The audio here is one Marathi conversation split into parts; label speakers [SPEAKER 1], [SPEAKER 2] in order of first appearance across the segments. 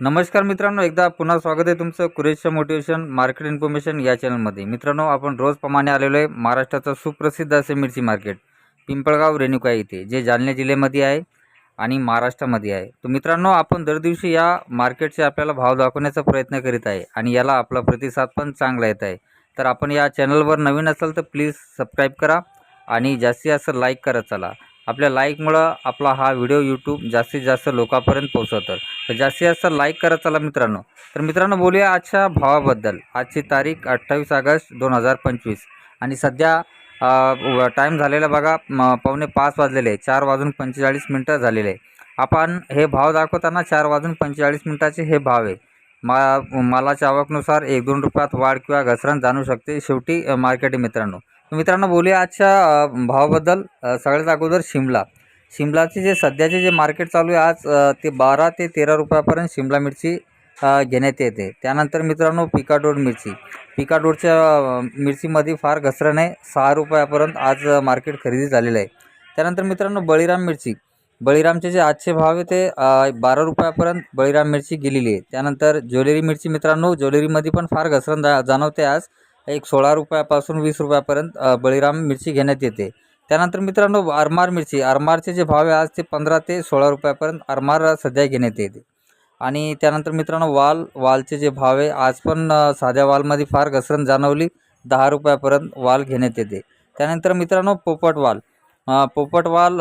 [SPEAKER 1] नमस्कार मित्रांनो एकदा पुन्हा स्वागत आहे तुमचं कुरेशच्या मोटिवेशन मार्केट इन्फॉर्मेशन या चॅनलमध्ये मित्रांनो आपण रोजप्रमाणे आलेलो आहे महाराष्ट्राचं सुप्रसिद्ध असे मिरची मार्केट पिंपळगाव रेणुका येथे जे जालना जिल्ह्यामध्ये आहे आणि महाराष्ट्रामध्ये आहे. तर मित्रांनो आपण दर दिवशी या मार्केटचे आपल्याला भाव दाखवण्याचा प्रयत्न करीत आहे आणि याला आपला प्रतिसाद पण चांगला येत आहे. तर आपण या चॅनलवर नवीन असाल तर प्लीज सबस्क्राईब करा आणि जास्तीत जास्त लाईक करत चला. आपल्या लाईकमुळं आपला हा व्हिडिओ यूट्यूब जास्तीत जास्त लोकांपर्यंत पोहोचवतं. तर जास्तीत जास्त लाईक करत चला मित्रांनो. तर मित्रांनो बोलूया आजच्या भावाबद्दल. आजची तारीख अठ्ठावीस ऑगस्ट दोन हजार पंचवीस. आणि सध्या टाईम झालेला बघा पावणे पाच वाजलेले आहे. चार वाजून पंचेचाळीस मिनटं झालेले आहे. आपण हे भाव दाखवताना चार वाजून पंचेचाळीस मिनटाचे हे भाव आहे. मा मालाच्या आवकनुसार एक दोन रुपयात वाढ किंवा घसरण जाणू शकते. शेवटी मार्केट आहे मित्रांनो. मित्रांनो बोलूया आजच्या भावाबद्दल सगळ्यात अगोदर शिमला. शिमलाचे जे सध्याचे जे मार्केट चालू आहे आज ते बारा ते तेरा रुपयापर्यंत शिमला मिरची घेण्यात येते. त्यानंतर मित्रांनो पिकाडोड मिरची. पिकाडोडच्या मिरचीमध्ये फार घसरण आहे. सहा रुपयापर्यंत आज मार्केट खरेदी झालेलं आहे. त्यानंतर मित्रांनो बळीराम मिरची. बळीरामचे जे आजचे भाव आहे ते बारा रुपयापर्यंत बळीराम मिरची गेलेली आहे. त्यानंतर ज्वेलरी मिरची मित्रांनो ज्वेलरीमध्ये पण फार घसरण जा जाणवते आज. एक सोळा रुपयापासून वीस रुपयापर्यंत बळीराम मिरची घेण्यात येते. त्यानंतर मित्रांनो आरमार मिरची. आरमारचे जे भाव आहे आज ते पंधरा ते सोळा रुपयापर्यंत आरमार सध्या घेण्यात येते. आणि त्यानंतर मित्रांनो वाल वालचे जे भाव आहे आज पण साध्या वालमध्ये फार घसरण जाणवली. दहा रुपयापर्यंत वाल घेण्यात येते. त्यानंतर मित्रांनो पोपट वाल. पोपट वाल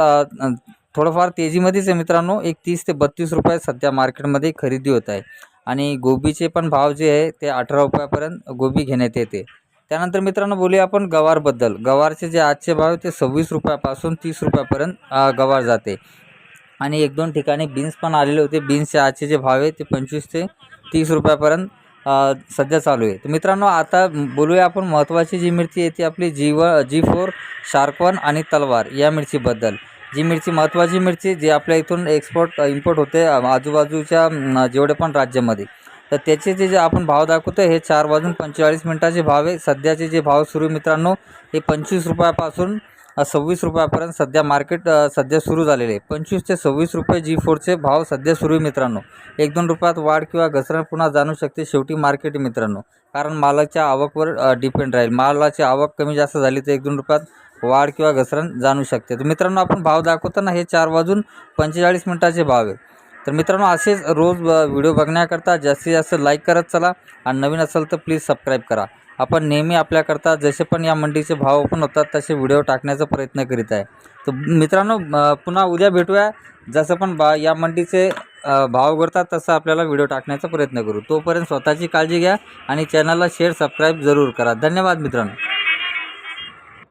[SPEAKER 1] थोडंफार तेजीमध्येच आहे मित्रांनो. एक तीस ते बत्तीस रुपये सध्या मार्केटमध्ये खरेदी होत आहे. आणि गोबीचे पण भाव जे आहे ते अठरा रुपयापर्यंत गोबी घेण्यात येते. त्यानंतर मित्रांनो बोलूया आपण गवारबद्दल गवारचे जे आजचे भाव आहे ते सव्वीस रुपयापासून तीस रुपयापर्यंत गवार जाते. आणि एक दोन ठिकाणी बीन्स पण आलेले होते. बीन्सचे आजचे जे भाव आहे ते पंचवीस ते तीस रुपयापर्यंत सध्या चालू आहे. तर मित्रांनो आता बोलूया आपण महत्त्वाची जी मिरची आहे ती आपली जी व जी फोर शार्कवन आणि तलवार या मिरचीबद्दल. जी मिरची महत्त्वाची मिरची जी आपल्या इथून एक्सपोर्ट इम्पोर्ट होते आजूबाजूच्या जेवढे पण राज्यामध्ये. तर त्याचे जे जे आपण भाव दाखवतो हे चार वाजून पंचेचाळीस मिनटाचे भाव आहे. सध्याचे जे भाव सुरू मित्रांनो हे पंचवीस रुपयापासून सव्वीस रुपयापर्यंत सध्या मार्केट सध्या सुरू झालेले आहे. पंचवीस ते सव्वीस रुपये जी फोरचे भाव सध्या सुरू आहे मित्रांनो. एक दोन रुपयात वाढ किंवा घसरण पुन्हा जाणू शकते शेवटी मार्केट मित्रांनो. कारण मालाच्या आवकवर डिपेंड राहील. मालाची आवक कमी जास्त झाली तर एक दोन रुपयात वाढ किंवा घसरण जाणू शकते. तर मित्रांनो आपण भाव दाखवताना हे चार वाजून पंचेचाळीस मिनटाचे भाव आहे तर मित्रांनो असेच रोज व्हिडिओ बघण्याकरता जास्तीत जास्त लाईक करत चला आणि नवीन असेल तर प्लीज सबस्क्राईब करा. आपण नेहमी आपल्याकरता जसे पण या मंडीचे भाव ओपन होतात तसे व्हिडिओ टाकण्याचा प्रयत्न करीत आहे. तर मित्रांनो पुन्हा उद्या भेटूया. जसं पण बा या मंडीचे भाव घडतात तसं आपल्याला व्हिडिओ टाकण्याचा प्रयत्न करू. तोपर्यंत स्वतःची काळजी घ्या आणि चॅनलला शेअर सबस्क्राईब जरूर करा. धन्यवाद मित्रांनो.